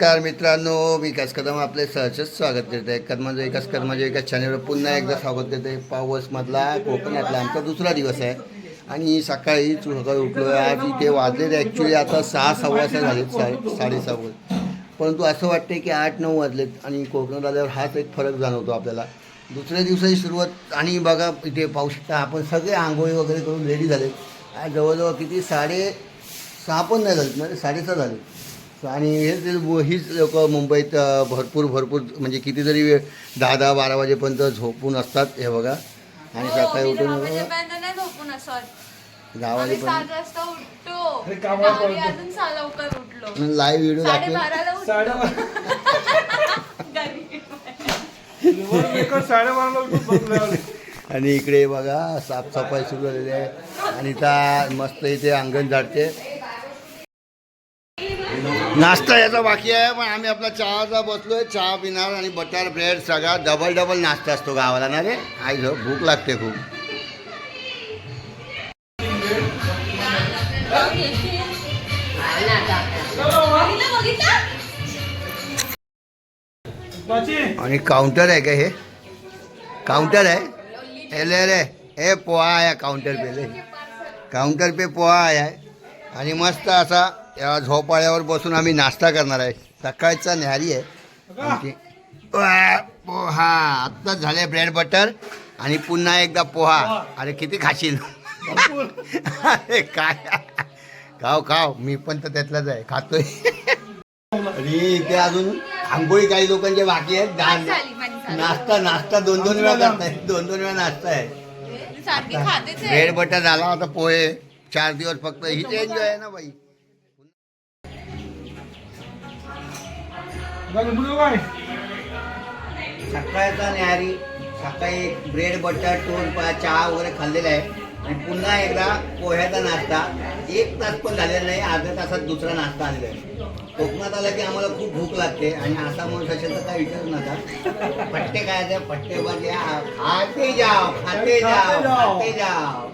नमस्कार मित्रांनो विकास कदम आपले सहजच स्वागत करते. कदमाचं म्हणजे विकास कर्माच्या म्हणजे विकास चॅनलवर पुन्हा एकदा स्वागत करते. पावसमधला कोकणातला आमचा दुसरा दिवस आहे. आणि सकाळी सकाळी उठलो आहे आज इथे वाजलेले ॲक्च्युली आता सहा सव्वा सहा झालेत साडे साडेसहा परंतु असं वाटते की आठ नऊ वाजलेत आणि कोकणात आल्यावर हाच एक फरक जाणवतो आपल्याला. दुसऱ्या दिवसाची सुरुवात आणि बघा इथे पाहू शकता आपण सगळे आंघोळी वगैरे करून रेडी झालेत. जवळजवळ किती? साडे सहा पण नाही झालेत ना? साडेसहा झाले आणि हेच हीच लोक मुंबईत भरपूर भरपूर म्हणजे कितीतरी वेळ दहा दहा बारा वाजेपर्यंत झोपून असतात हे बघा. आणि सकाळी उठून नाही झोपून असत. दहा वाजेपर्यंत सात वाजता उठतो. अरे कामाला गावी पळतो. अजून सा लवकर उठलो. लाईव्ह व्हिडिओ दाखवेल. आणि इकडे बघा साफसफाई सुरू झालेली आहे. आणि त्या मस्त इथे अंगण झाडते. नाश्ता याचा बाकी आहे पण आम्ही आपला चहाचा बसलोय. चहा पिणार आणि बटर ब्रेड सगळा डबल डबल नाश्ता असतो गावाला. ना रे? आई झो भूक लागते खूप. आणि काउंटर आहे का हे? काउंटर आहे? एले रे हे पोहा आहे काउंटर पे ले. काउंटर पे पोहा आहे. आणि मस्त असा या झोपाळ्यावर बसून आम्ही नाश्ता करणार आहे. सकाळचा न्यारी आहे. आमची. पोहा. आत्ताच झाले ब्रेड बटर आणि पुन्हा एकदा पोहा. अरे किती खाशील. अरे काय? खाव खाव मी पण तर त्यातलाच आहे. खातोय. आणि इथे अजून आंघोळी काही लोकांचे बाकी आहेत. झाली. नाश्ता नाश्ता दोन दोन वेळा करताय. दोन दोन वेळा नाश्ता आहे. ब्रेड बटर झाला आता पोहे. चार दिवस फक्त. हीच एन्जॉय आहे ना बाई. सकाळचा न्याहारी सकाळी ब्रेड बटर टोन पा चहा वगैरे खाल्लेला आहे. आणि पुन्हा एकदा पोह्याचा नाश्ता. एक तास पण झालेला नाही अर्ध्या तासात दुसरा नाश्ता आलेला आहे. कोकणात आला की आम्हाला खूप भूक लागते आणि असा माणूस असेल तर काय विचारू नका. पट्टे काय ते? पट्टे म्हणजे खाते जाव खाते जाव खाते जाव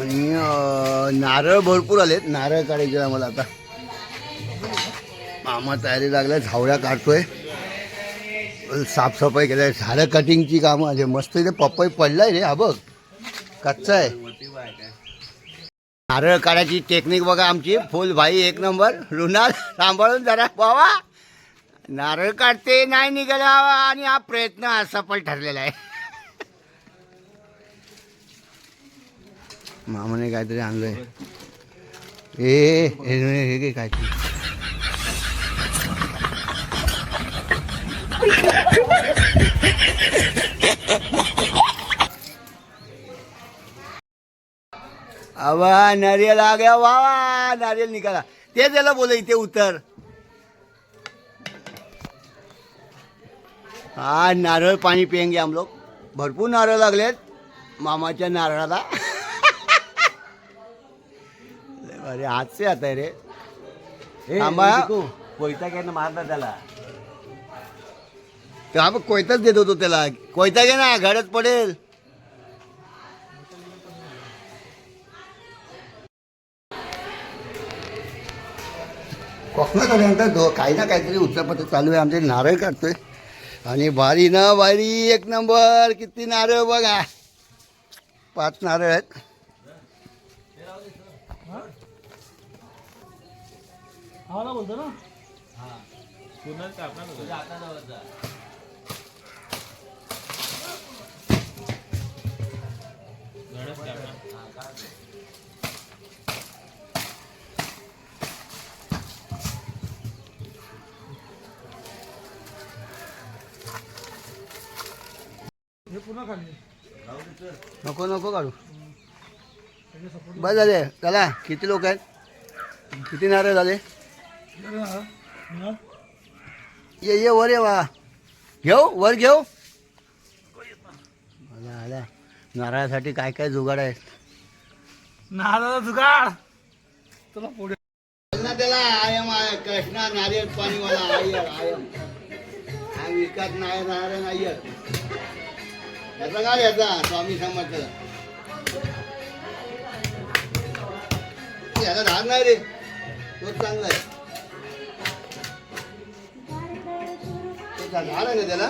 आणि नारळ भरपूर आलेत. नारळ काढायचे आम्हाला आता. मामा तयारी लागल्या झावळ्या काढतोय. साफसफाई केल्या. झाडं कटिंगची कामं आहे मस्त इथे पपई पडलाय रे. हा बघ. कच्चा आहे. नारळ काढायची टेक्निक बघा आमची. फुल भाई एक नंबर. लुणार सांभाळून जरा. बाबा नारळ काढते नाही निघाला. आणि हा प्रयत्न असफल ठरलेला आहे. मामाने काहीतरी आणलंय. ए हे हे घे काहीतरी आवा नारियल आ गया वाह नारियल निकाला. ते त्याला बोल इथे उतर. हा नारळ पाणी पियेंगे हम लोग. भरपूर नारळ लागलेत. मामाच्या नारळाला. अरे से आता रे. थांबा. कोयता घ्यायला मारला त्याला बघ कोयताच देत होतो त्याला. कोयता घे ना घडत पडेल. कोकणात आल्यानंतर दो काही ना काहीतरी उत्सवपत्र चालू आहे. आमचे नारळ काढतोय. आणि बारी ना बारी एक नंबर. किती नारळ बघा. पाच नारळ आहेत. हा. ना बोलतो ना नको नको काढू. बस झाले चला किती लोक आहेत? किती नारळ झाले ये ये वर ये वा. घेऊ वर घेऊ. आला आला. नारळासाठी काय काय जुगाड आहे नारळा जुगाड. चला पुढे. ना त्याला आयम आय कृष्णा नारियल पाणीवाला आयर आयम हा विकत नाही नारायण आयर याचा काय याचा? स्वामी समर्थ. याचा धार नाही रे. तोच चांगला आहे. आहे ना त्याला?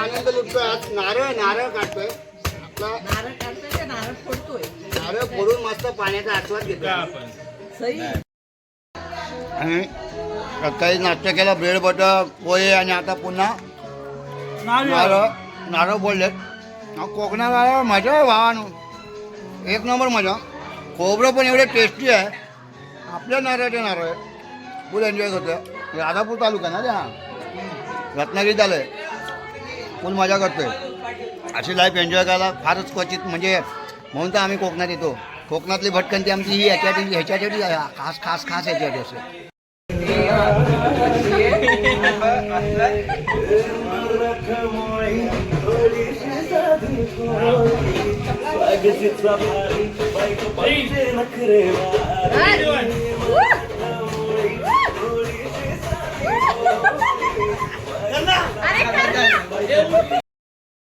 आनंद लुटतोय. आज नारळ नारळ काढतोय. आपला नारळ काढतोय का? नारळ फोडतोय. नारळ फोडून मस्त पाण्याचा आस्वाद घेतो सई. आणि सकाळी नाश्ता केला ब्रेड बटर पोहे आणि आता पुन्हा नारळ. नारळ नारळ बोललेत कोकणात आल्यावर मजा आहे भावानो एक नंबर मजा. खोबरं पण एवढं टेस्टी आहे. आपल्या नारळाचे नारळ. आहे फुल एन्जॉय करतोय राधापूर तालुका ना त्या रत्नागिरीत आलं आहे फुल मजा करतोय. अशी लाईफ एन्जॉय करायला फारच क्वचित म्हणजे म्हणून तर आम्ही कोकणात येतो. कोकणातली भटकंती आमची ही ह्याच्यासाठी ह्याच्यासाठी आहे, खास खास खास ह्याच्यासाठी असते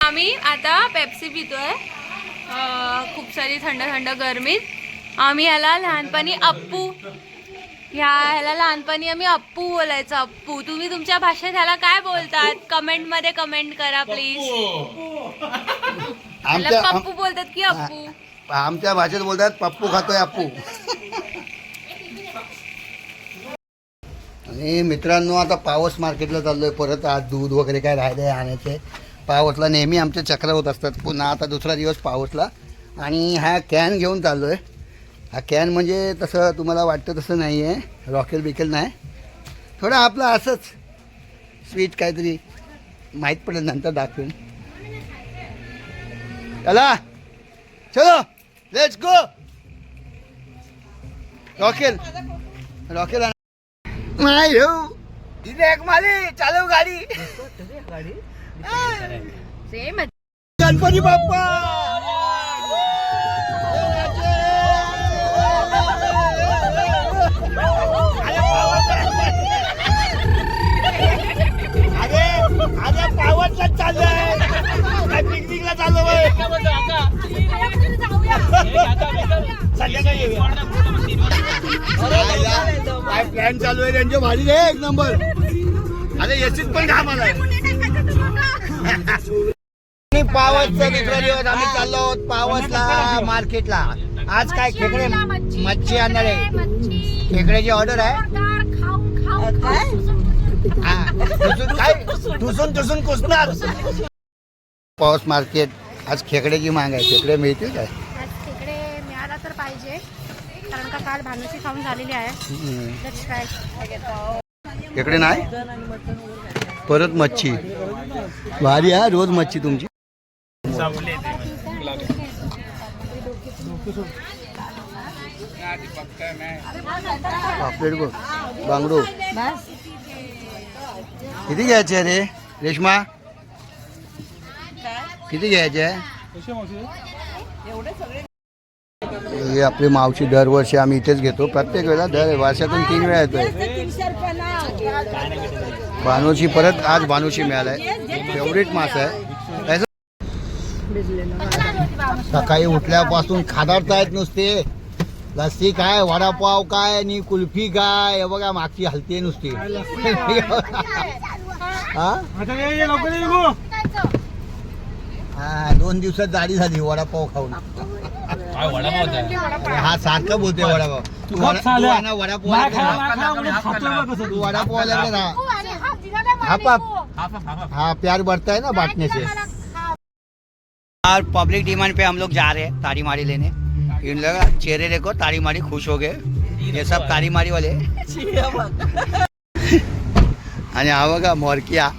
आम्ही आता पेप्सी पितोय. अं, खूप सारी थंड थंड गरमीत आम्ही याला लहानपणी अप्पू. ह्या ह्याला लहानपणी आम्ही अप्पू बोलायचो अप्पू. तुम्ही तुमच्या भाषेत ह्याला काय बोलतात? कमेंटमध्ये कमेंट करा प्लीज आमच्या पप्पू बोलतात की अप्पू. आमच्या भाषेत बोलतात पप्पू खातोय अप्पू. आणि मित्रांनो आता पावस मार्केटला चाललो आहे परत आज दूध वगैरे काय राहिले आणायचे. पावसला नेहमी आमचे चक्र होत असतात. पुन्हा आता दुसरा दिवस पावसला. आणि हा कॅन घेऊन चाललो आहे हा कॅन म्हणजे तसं तुम्हाला वाटतं तसं नाही आहे रॉकेल बिकेल नाही. थोडं आपलं असंच. स्वीट काहीतरी. माहीत पडेल नंतर दाखवेन. चला. चलो. लेट्स गो रॉकेल. रॉकेल नाही हो. इथे एक माली चालव गाडी. सेम गणपती बाप्पा! अरे अरे पावतला चाललंय. चाललो येऊया. काय प्लॅन चालू आहे त्यांच्या भारी रे एक नंबर. अरे येशील पण घाम आलाय पावसचा दुसरा दिवस आम्ही चाललो आहोत पावसला मार्केटला. आज काय खेकडे मच्छी आणणार आहे. खेकड्याची ऑर्डर आहे. हा. काय? टुसून टुसून कुसणार? पाऊस मार्केट आज खेकड्याची मांग आहे? खेकडे मिळतील काय? आज तिकडे मिळाला तर पाहिजे. कारण का काल भानुची खाऊन झालेली आहे. हम्म. Let's try. खेकडे नाही? परत मच्छी. भारी आहे रोज मच्छी तुमची. पापलेट बघ बांगडो. किती घ्यायचे रे? रेश्मा? किती घ्यायचे? हे आपली मावशी दरवर्षी आम्ही इथेच घेतो. प्रत्येक वेळेला दर वर्षातून तीन वेळा येतोय. भानूची परत आज भानूची मिळालाय फेवरेट मास आहे. सकाळी उठल्यापासून खादाडतायत नुसते. लस्सी काय वडापाव काय आणि कुल्फी काय हे बघा मागची हलते नुसती. हा आता ये ये लवकर ये गो हा दोन दिवसात जाडी झाली वडापाव खाऊन अरे हा सारखं बोलते वडापाव तू वडा- तू आहे ना वडापाव नाही वाल्याकडे खायला, राहा. नाही खायला, म्हणजे खातोय बघ कसं तू तू. वडापाव वाल्याकडे राहा हो, आणि हा दिला नाही हा मामी पाप को. हाँ प्यार बढ़ता है ना बांटने से मला खा. और पब्लिक डिमांड पे हम लोग जा रहे हैं ताड़ी माड़ी लेने इन लोग चेहरे देखो ताड़ी माड़ी खुश हो गए ये सब ताड़ी माड़ी वाले आणि हा बघा मोरकिया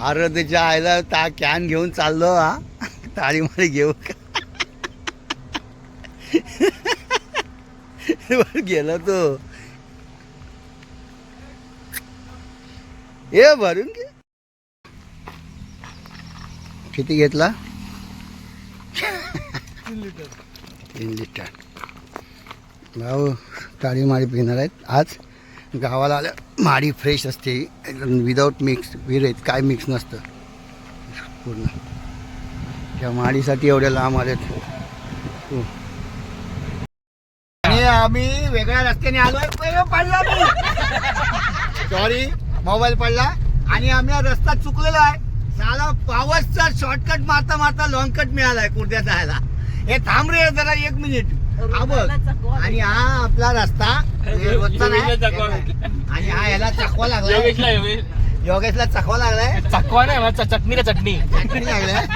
आर आरोग्याच्या आईला ता कॅन घेऊन चाललो हा. ताळी मारी घेऊ का? गेला तो. ये भरून घे. किती घेतला? तीन लिटर. भाऊ ताळी माळी पिणार आहेत आज? गावाला आल्या माडी फ्रेश असते. एकदम विदाऊट मिक्स विरेत काय मिक्स नसतं. पूर्ण. त्या माडीसाठी एवढ्या लांब आलेत. हो. आणि आम्ही वेगळ्या रस्त्याने आलो. पडला सॉरी मोबाईल पडला. आणि आम्ही हा रस्ता चुकलेला आहे. साला पावसचा शॉर्टकट मारता मारता लॉंगकट मिळालाय कुर्त्या जायला. हे थांब रे जरा एक मिनिट बघ. आणि हा आपला रस्ता रोजचा नाही. आणि हा याला चकवा लागलाय. योगेशला चकवा लागलाय. चकवा नाही मला चटणी चटणी. चटणी लागलाय.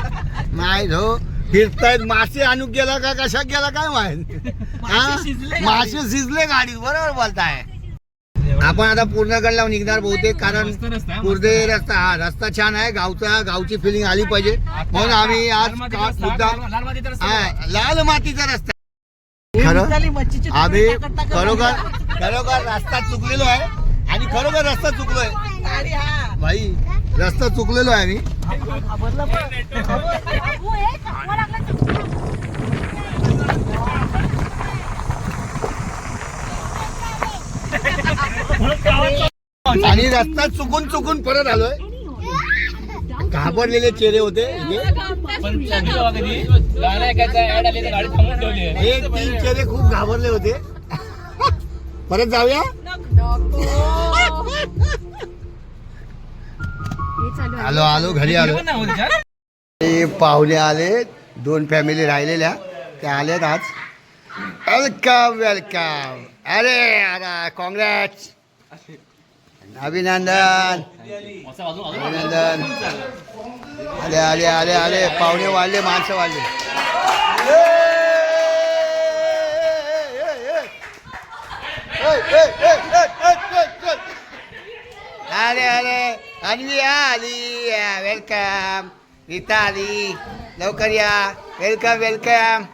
माय झो फिरतायत मासे आणू गेला का कशा गेला काय माहीत? हा? मासे शिजले गाडी बरोबर बोलताय. आपण आता पूर्णगड लावून निघणार बहुतेक कारण कुर्दे रस्ता हा रस्ता छान आहे गावचा गावची फिलिंग आली पाहिजे. म्हणून आम्ही आज हा, लाल मातीचा रस्ता. खरं? आम्ही खरोखर खरोखर रस्ता चुकलेलो आहे. आणि खरोखर रस्ता चुकलोय. भाई रस्ता चुकलेलो आहे आम्ही. आणि रस्ता चुकून चुकून परत आलोय. घाबरलेले चेहरे होते. तीन चेहरे खूप घाबरले होते. परत जाऊया? आलो आलो घरी आलो. पाहुणे आले दोन फॅमिली राहिलेल्या. त्या आल्यात आज. वेलकम वेलकम अरे अरे कॉंग्रॅट्स अभिनंदन. अभिनंदन. आले आले आले आले. पाहुणे वाढले माणसं वाढले. अरे आले. अन्वी आली. वेलकम रीता आली लवकर या. वेलकम वेलकम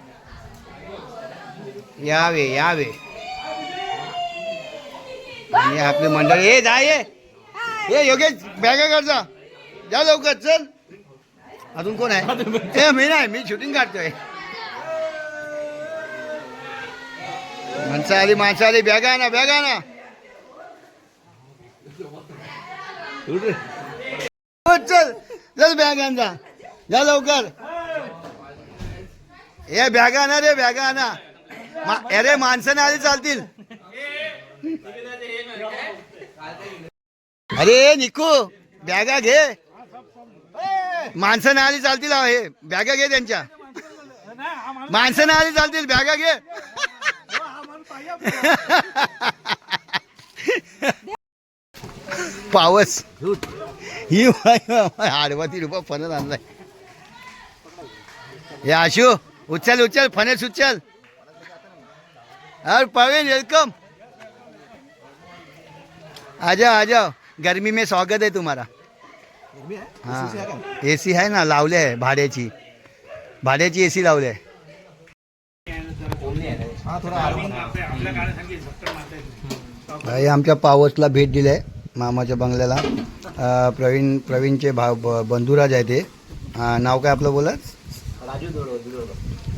यावे यावे. आणि आपली मंडळी हे जा ये। हे योगेश बॅगा कर जा। जा लवकर चल। अजून कोण आहे ए मी नाही मी शूटिंग काढतोय माणसं आली माणसं आली बॅगा ना बॅगा ना चल। चल बॅग आण जा। लवकर ए बॅगा आणा रे बॅगा आणा अरे माणसं आली चालतील। अरे निकू बॅगा घे. माणसं नाही आली चालतील अहो हे. बॅगा घे त्यांच्या. माणसं नाही आली चालतील बॅगा घे. पावस. ही आडवा रुपये फणस आणलाय. या आशू उचल उचल फणस उचल. अरे पवेन वेलकम आ जाओ आ जाओ गर्मी में स्वागत है तुम्हारा। हाँ? ए सी है ना लावले आहे भाड्याची भाड्याची ए सी लावले आहे भाई आमच्या पावसला भेट दिली आहे मामाच्या बंगल्याला. प्रवीण प्रवीणचे भाव ब- बंधुराज आहे ते नाव काय आपलं बोला?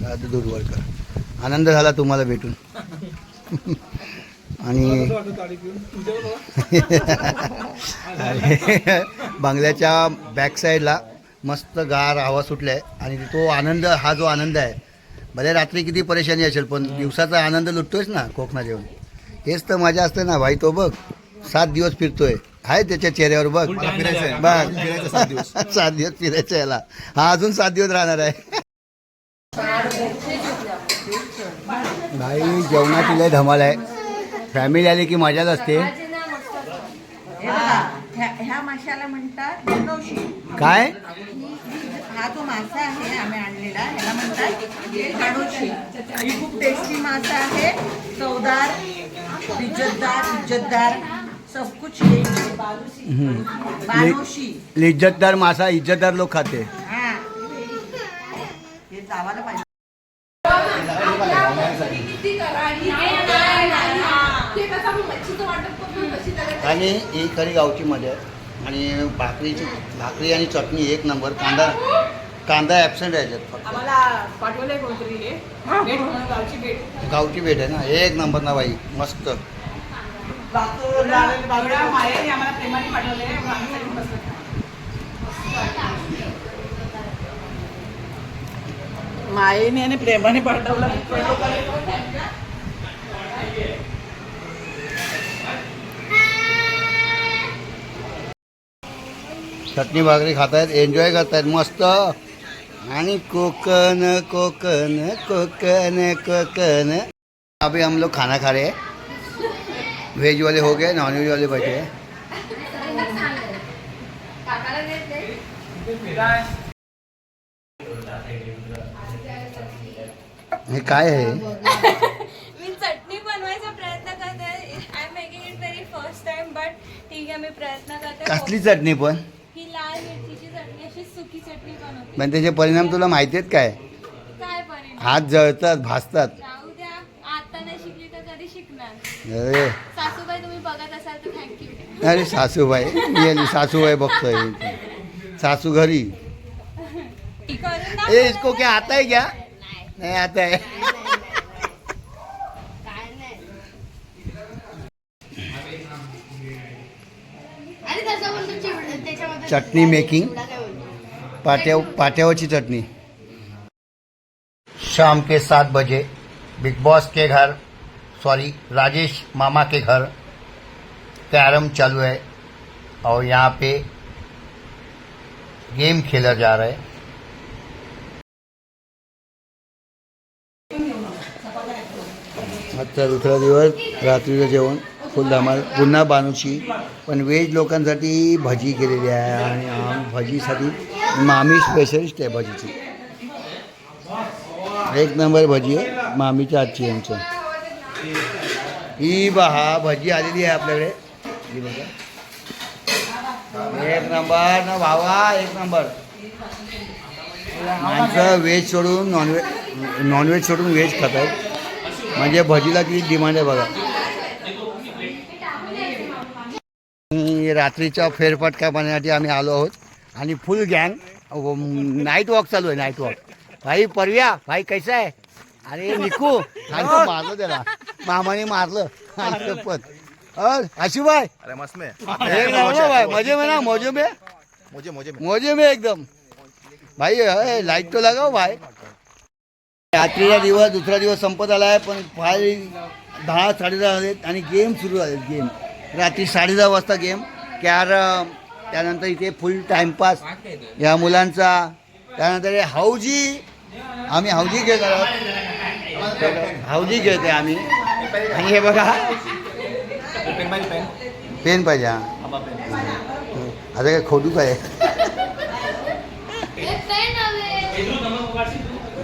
राजू दुर्वळकर आनंद झाला तुम्हाला भेटून. आणि बंगल्याच्या बॅक साईडला मस्त गार हवा सुटला आहे आणि तो आनंद हा जो आनंद आहे भले रात्री किती परेशानी असेल पण दिवसाचा आनंद लुटतोयच ना कोकणा जेवण हेच तर मजा असते ना भाई तो बघ सात दिवस फिरतोय. आहे त्याच्या चेहऱ्यावर बघ. बघ. सात दिवस. फिरायचं याला. हा अजून सात दिवस राहणार आहे. भाई जेवणाची लय धमाल आहे. फॅमिली आली की मजाच असते. ह्या ह्या माशाला म्हणतात काय? हा जो मासा आहे आम्ही आणलेला ह्याला म्हणतात ही खूप टेस्टी मासा आहे. चवदार इज्जतदार इज्जतदार सब कुछ यही है बानोशी इज्जतदार मासा इज्जतदार लोक खाते. हा. हे पाहिजे. आणि ही खरी गावची मजा आहे. आणि भाकरीची भाकरी आणि चटणी एक नंबर. कांदा कांदा ॲबसेंट याच्यात फक्त. हे. गावची भेट. गावची भेट आहे ना. एक नंबर ना बाई. मस्त. मायेने आणि प्रेमाने पाठवलं. चटणी भाकरी खातायत एन्जॉय करतायत मस्त. आणि कोकण कोकण कोकण कोकण. अभी हम लोग खाना खा रहे हैं. वेज वाले हो गए नॉन वेज वाले बचे हैं. काय आहे? मी चटणी बनवायचा प्रयत्न करते. I am making it very first time but ठीक आहे मी प्रयत्न करते. कसली चटणी पण? पण त्याचे परिणाम तुला माहिती आहेत काय? काय परिणाम? हात जळतात भाजतात जाऊ द्या. आता नाही शिकली तर कधी शिकणार? अरे. सासूबाई तुम्ही बघत असाल तर थँक्यू अरे सासूबाई गेली सासूबाई बघतोय. सासू घरी. ए इसको क्या आता है क्या? नहीं. आता है आणि तसं बोलतो चिवडा त्याच्यामध्ये चटणी मेकिंग पाट्याव पाट्यावरची चटनी शाम के सात बजे बिग बॉस के घर सॉरी राजेश मामा के घर कैरम चालू है और यहाँ पे गेम खेला जा रहा है। आजचा दुसरा दिवस रात्रीचं जेवण. फुलधामाल पुन्हा बानूची. पण व्हेज लोकांसाठी भजी केलेली आहे आणि आम भजीसाठी मामी स्पेशलिस्ट आहे भजीची. एक नंबर भजी आहे मामीच्या आजची आमचं. ही बहा भजी आलेली आहे आपल्याकडे. ही बघा. एक नंबर ना भावा एक नंबर. माणसं व्हेज सोडून नॉनव्हेज नॉनव्हेज सोडून व्हेज खात आहेत म्हणजे भजीला किती डिमांड आहे बघा आणि रात्रीच्या फेरफटका पाहण्यासाठी आम्ही आलो आहोत. आणि फुल गँग नाईट वॉक चालू आहे नाईट वॉक भाई परव्या भाई कैसा आहे? अरे निकू आणि मारलं त्याला. मामाने मारलं. आणि शपथ अ, आशुभाई अरे मस्त में. एक नंबर भाई मजे में ना मौजे में? मुझे मुझे मौजे में एकदम. भाई अय, लाइट तो लगाव भाई. रात्रीचा दिवस दुसरा दिवस संपत आला आहे पण फाय दहा साडेदहा झालेत आणि गेम सुरू झालेत गेम रात्री साडेदहा वाजता गेम कॅरम त्यानंतर इथे फुल टाइमपास या मुलांचा. त्यानंतर हे हौजी आम्ही हौजी खेळत आहोत हौजी आहे आम्ही. आणि हे बघा. पेन पाहिजे हा. आता काय खोटू काय?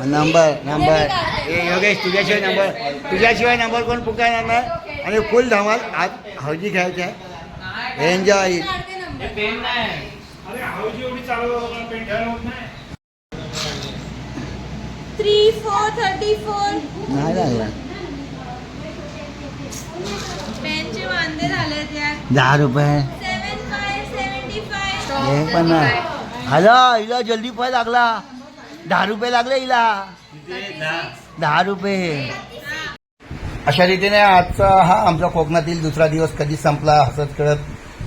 Number number. ए योगेश तुझ्याशिवाय नंबर तुझ्याशिवाय नंबर कोण पुकारणार नाही? आणि फुल धमाल आज हौजी खेळायचे आहे. Enjoy. Three four thirty four. नाही लागला पेनचे वांदे दहा रुपये. हे पण नाही. हॅलो हिला जल्दी पाय लागला. दहा रुपये लागले हिला. दहा रुपये. अशा रीतीने आजचा हा आमचा कोकणातील दुसरा दिवस कधी संपला हसत खेळत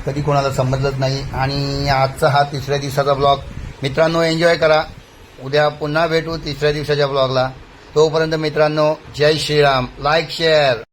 कधी कोणाला समजलंच नाही. आणि आजचा हा तिसऱ्या दिवसाचा ब्लॉग मित्रांनो एन्जॉय करा. उद्या पुन्हा भेटू तिसऱ्या दिवसाच्या ब्लॉगला तोपर्यंत मित्रांनो जय श्रीराम. Like share